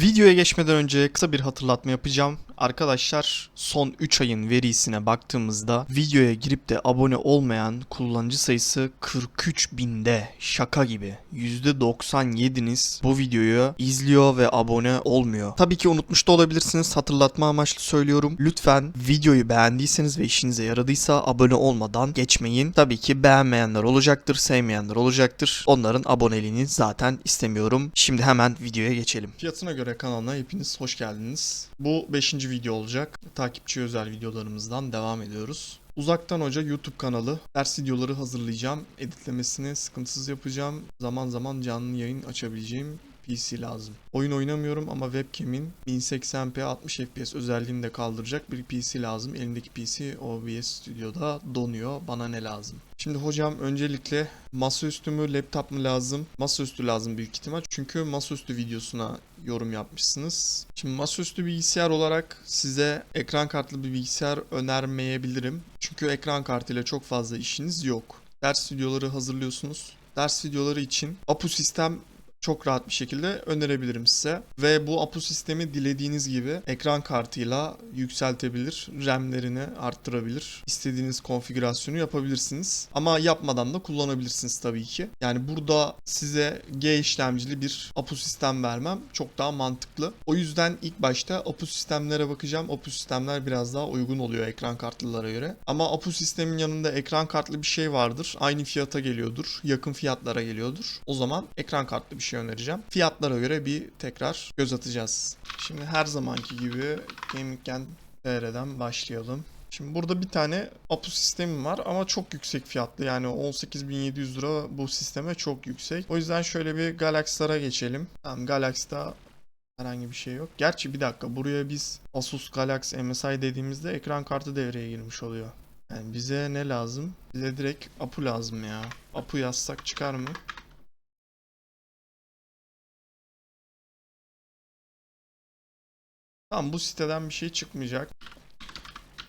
Videoya geçmeden önce kısa bir hatırlatma yapacağım. Arkadaşlar son 3 ayın verisine baktığımızda videoya girip de abone olmayan kullanıcı sayısı 43 binde. Şaka gibi. %97'niz bu videoyu izliyor ve abone olmuyor. Tabii ki unutmuş da olabilirsiniz. Hatırlatma amaçlı söylüyorum. Lütfen videoyu beğendiyseniz ve işinize yaradıysa abone olmadan geçmeyin. Tabii ki beğenmeyenler olacaktır, sevmeyenler olacaktır. Onların aboneliğini zaten istemiyorum. Şimdi hemen videoya geçelim. Fiyatına göre kanalına hepiniz hoş geldiniz. Bu 5. video olacak. Takipçi özel videolarımızdan devam ediyoruz. Uzaktan Hoca YouTube kanalı. Ders videoları hazırlayacağım. Editlemesini sıkıntısız yapacağım. Zaman zaman canlı yayın açabileceğim PC lazım. Oyun oynamıyorum ama webcam'in 1080p 60 fps özelliğini de kaldıracak bir PC lazım. Elimdeki PC OBS Studio'da donuyor. Bana ne lazım? Şimdi hocam öncelikle masaüstü mü laptop mu lazım? Masaüstü lazım büyük ihtimal. Çünkü masaüstü videosuna yorum yapmışsınız. Şimdi masaüstü bilgisayar olarak size ekran kartlı bir bilgisayar önermeyebilirim. Çünkü ekran kartıyla çok fazla işiniz yok. Ders videoları hazırlıyorsunuz. Ders videoları için Apu sistem çok rahat bir şekilde önerebilirim size. Ve bu APU sistemi dilediğiniz gibi ekran kartıyla yükseltebilir, RAM'lerini arttırabilir. İstediğiniz konfigürasyonu yapabilirsiniz. Ama yapmadan da kullanabilirsiniz tabii ki. Yani burada size G işlemcili bir APU sistem vermem çok daha mantıklı. O yüzden ilk başta APU sistemlere bakacağım. APU sistemler biraz daha uygun oluyor ekran kartlılara göre. Ama APU sistemin yanında ekran kartlı bir şey vardır. Aynı fiyata geliyordur. Yakın fiyatlara geliyordur. O zaman ekran kartlı bir şey önereceğim. Fiyatlara göre bir tekrar göz atacağız. Şimdi her zamanki gibi Gaming TR'den başlayalım. Şimdi burada bir tane APU sistemi var ama çok yüksek fiyatlı yani 18.700 lira bu sisteme çok yüksek. O yüzden şöyle bir Galaxy'lara geçelim. Tamam Galaxy'da herhangi bir şey yok. Gerçi bir dakika buraya biz Asus Galaxy MSI dediğimizde ekran kartı devreye girmiş oluyor. Yani bize ne lazım? Bize direkt APU lazım ya. APU yazsak çıkar mı? Tamam bu siteden bir şey çıkmayacak.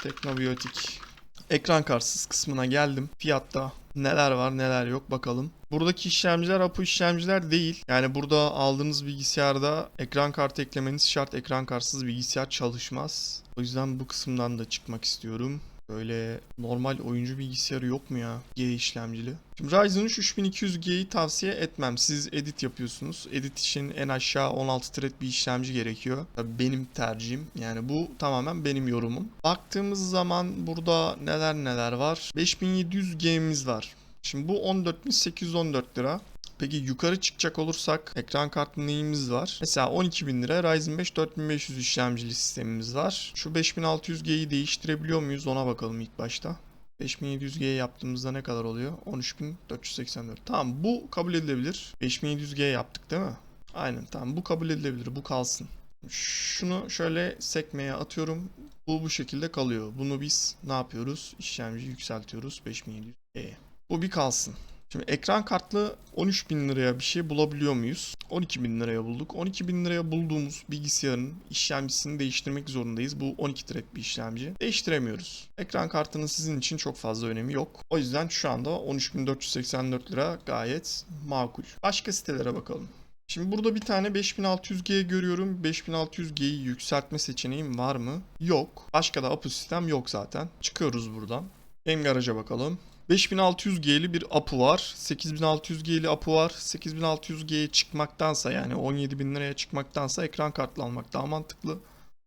Teknobiyotik. Ekran kartsız kısmına geldim. Fiyatta neler var neler yok bakalım. Buradaki işlemciler APU işlemciler değil. Yani burada aldığınız bilgisayarda ekran kartı eklemeniz şart. Ekran kartsız bilgisayar çalışmaz. O yüzden bu kısımdan da çıkmak istiyorum. Böyle normal oyuncu bilgisayarı yok mu ya? G işlemcili. Şimdi Ryzen 3 3200G'yi tavsiye etmem. Siz edit yapıyorsunuz. Edit için en aşağı 16 thread bir işlemci gerekiyor. Tabii benim tercihim. Yani bu tamamen benim yorumum. Baktığımız zaman burada neler neler var. 5700G'miz var. Şimdi bu 14.814 lira. Peki yukarı çıkacak olursak ekran kartlı neyimiz var? Mesela 12.000 lira Ryzen 5 4500 işlemcili sistemimiz var. Şu 5600G'yi değiştirebiliyor muyuz ona bakalım ilk başta. 5700G yaptığımızda ne kadar oluyor? 13484. Tamam bu kabul edilebilir. 5700G yaptık değil mi? Aynen tamam bu kabul edilebilir. Bu kalsın. Şunu şöyle sekmeye atıyorum. Bu bu şekilde kalıyor. Bunu biz ne yapıyoruz? İşlemci yükseltiyoruz 5700G'ye. Bu bir kalsın. Şimdi ekran kartlı 13 bin liraya bir şey bulabiliyor muyuz? 12 bin liraya bulduk. 12 bin liraya bulduğumuz bilgisayarın işlemcisini değiştirmek zorundayız. Bu 12 thread bir işlemci. Değiştiremiyoruz. Ekran kartının sizin için çok fazla önemi yok. O yüzden şu anda 13.484 lira gayet makul. Başka sitelere bakalım. Şimdi burada bir tane 5600G görüyorum. 5600G'yi yükseltme seçeneğim var mı? Yok. Başka da APU sistem yok zaten. Çıkıyoruz buradan. Garage'a bakalım. 5600G'li bir APU var. 8600G'li APU var. 8600G'ye çıkmaktansa yani 17.000 liraya çıkmaktansa ekran kartlı almak daha mantıklı.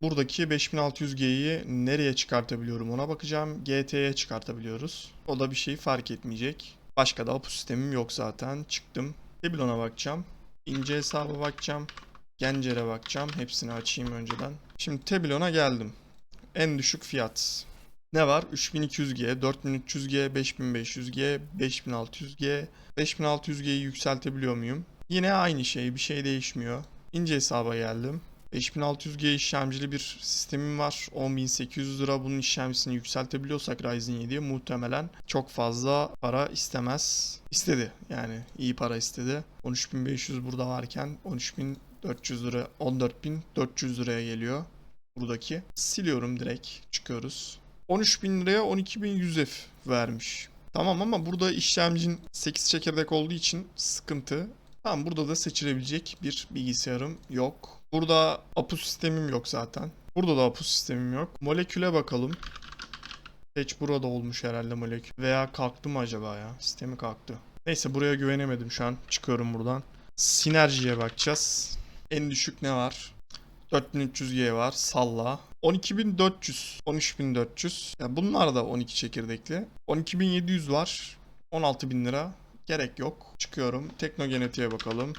Buradaki 5600G'yi nereye çıkartabiliyorum ona bakacağım. GT'ye çıkartabiliyoruz. O da bir şey fark etmeyecek. Başka da APU sistemim yok zaten. Çıktım. Tebilon'a bakacağım. İnce hesaba bakacağım. Gencer'e bakacağım. Hepsini açayım önceden. Şimdi Tebilon'a geldim. En düşük fiyat. Ne var? 3200G, 4300G, 5500G, 5600G. 5600G'yi yükseltebiliyor muyum? Yine aynı şey, bir şey değişmiyor. İnce hesaba geldim. 5600G işlemcili bir sistemim var. 10.800 lira bunun işlemcisini yükseltebiliyorsak Ryzen 7'ye muhtemelen çok fazla para istemez. İstedi yani iyi para istedi. 13.500 burada varken 13.400 lira 14.400 liraya geliyor buradaki. Siliyorum direkt çıkıyoruz. 13.000 liraya 12.100 F vermiş. Tamam ama burada işlemcin 8 çekirdek olduğu için sıkıntı. Tamam burada da seçilebilecek bir bilgisayarım yok. Burada APU sistemim yok zaten. Burada da APU sistemim yok. Moleküle bakalım. Seç burada olmuş herhalde molekül. Veya kalktı mı acaba ya? Sistemi kalktı. Neyse buraya güvenemedim şu an. Çıkıyorum buradan. Sinerjiye bakacağız. En düşük ne var? 4300G var. Salla. 12400, 13400. Ya bunlar da 12 çekirdekli. 12700 var. 16000 lira. Gerek yok. Çıkıyorum. Teknogenetiğe bakalım.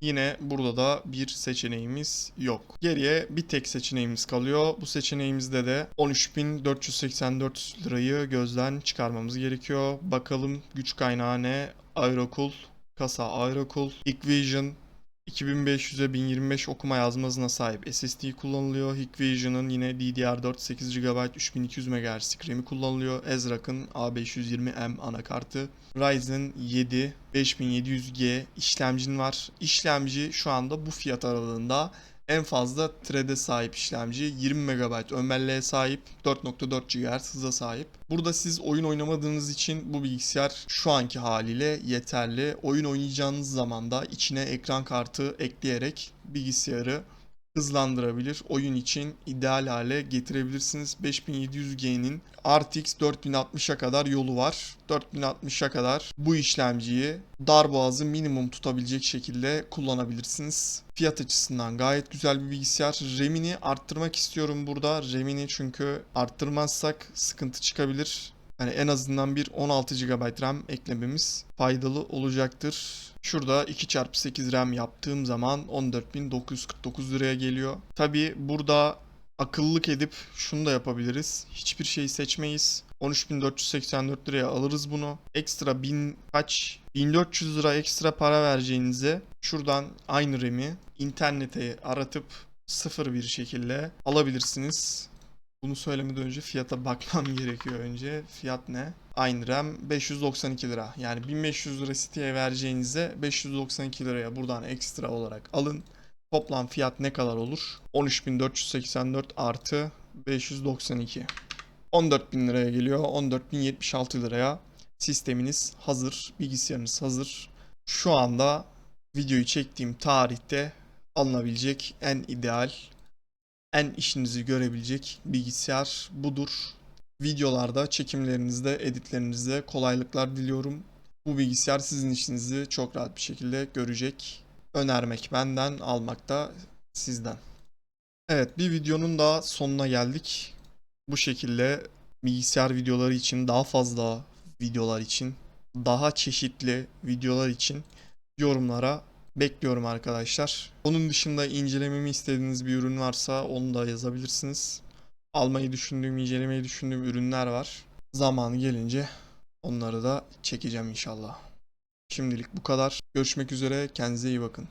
Yine burada da bir seçeneğimiz yok. Geriye bir tek seçeneğimiz kalıyor. Bu seçeneğimizde de 13.484 lirayı gözden çıkarmamız gerekiyor. Bakalım güç kaynağı ne? Aerocool, kasa Aerocool, Hikvision 2500'e 1025 okuma yazma hızına sahip SSD kullanılıyor. Hikvision'ın yine DDR4 8 GB 3200 MHz RAM'i kullanılıyor. Ezrak'ın A520M anakartı. Ryzen 7 5700G işlemcin var. İşlemci şu anda bu fiyat aralığında en fazla thread'e sahip işlemci 20 MB ön belleğe sahip 4.4 GHz hıza sahip. Burada siz oyun oynamadığınız için bu bilgisayar şu anki haliyle yeterli. Oyun oynayacağınız zaman da içine ekran kartı ekleyerek bilgisayarı hızlandırabilir. Oyun için ideal hale getirebilirsiniz. 5700G'nin RTX 4060'a kadar yolu var. 4060'a kadar bu işlemciyi darboğazı minimum tutabilecek şekilde kullanabilirsiniz. Fiyat açısından gayet güzel bir bilgisayar. RAM'ini arttırmak istiyorum burada. RAM'ini çünkü arttırmazsak sıkıntı çıkabilir. Yani en azından bir 16 GB RAM eklememiz faydalı olacaktır. Şurada 2x8 RAM yaptığım zaman 14.949 liraya geliyor. Tabi burada akıllık edip şunu da yapabiliriz. Hiçbir şeyi seçmeyiz. 13.484 liraya alırız bunu. Ekstra 1000 kaç 1400 lira ekstra para vereceğinize şuradan aynı RAM'i internete aratıp sıfır bir şekilde alabilirsiniz. Bunu söylemeden önce fiyata bakmam gerekiyor önce. Fiyat ne? Aynı RAM 592 lira. Yani 1500 lira siteye vereceğinize 592 liraya buradan ekstra olarak alın. Toplam fiyat ne kadar olur? 13.484 artı 592. 14.000 liraya geliyor. 14.076 liraya sisteminiz hazır. Bilgisayarınız hazır. Şu anda videoyu çektiğim tarihte alınabilecek en ideal en işinizi görebilecek bilgisayar budur. Videolarda, çekimlerinizde, editlerinizde kolaylıklar diliyorum. Bu bilgisayar sizin işinizi çok rahat bir şekilde görecek. Önermek benden, almak da sizden. Evet, bir videonun daha sonuna geldik. Bu şekilde bilgisayar videoları için, daha fazla videolar için, daha çeşitli videolar için yorumlara bekliyorum arkadaşlar. Onun dışında incelememi istediğiniz bir ürün varsa onu da yazabilirsiniz. Almayı düşündüğüm, incelemeyi düşündüğüm ürünler var. Zamanı gelince onları da çekeceğim inşallah. Şimdilik bu kadar. Görüşmek üzere. Kendinize iyi bakın.